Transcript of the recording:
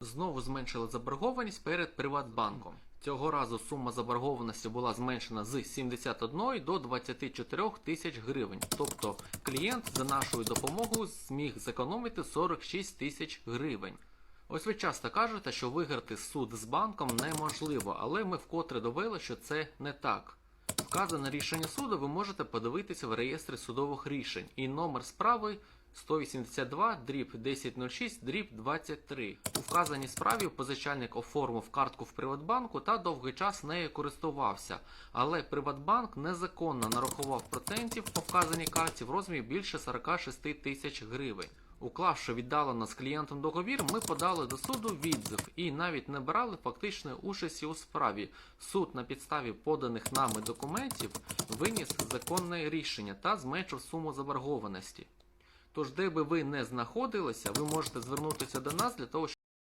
Знову зменшили заборгованість перед Приватбанком. Цього разу сума заборгованості була зменшена з 71 до 24 тисяч гривень. Тобто клієнт за нашою допомогою зміг зекономити 46 тисяч гривень. Ось ви часто кажете, що виграти суд з банком неможливо, але ми вкотре довели, що це не так. Вказане рішення суду ви можете подивитися в реєстрі судових рішень і номер справи 182 дріб 1006 дріб 23. У вказаній справі позичальник оформив картку в Приватбанку та довгий час нею користувався, але Приватбанк незаконно нарахував процентів по вказаній карті в розмірі більше 46 тисяч гривень. Уклавши віддалено з клієнтом договір, ми подали до суду відзив і навіть не брали фактичної участі у справі. Суд на підставі поданих нами документів виніс законне рішення та зменшив суму заборгованості. Тож, де би ви не знаходилися, ви можете звернутися до нас для того, щоб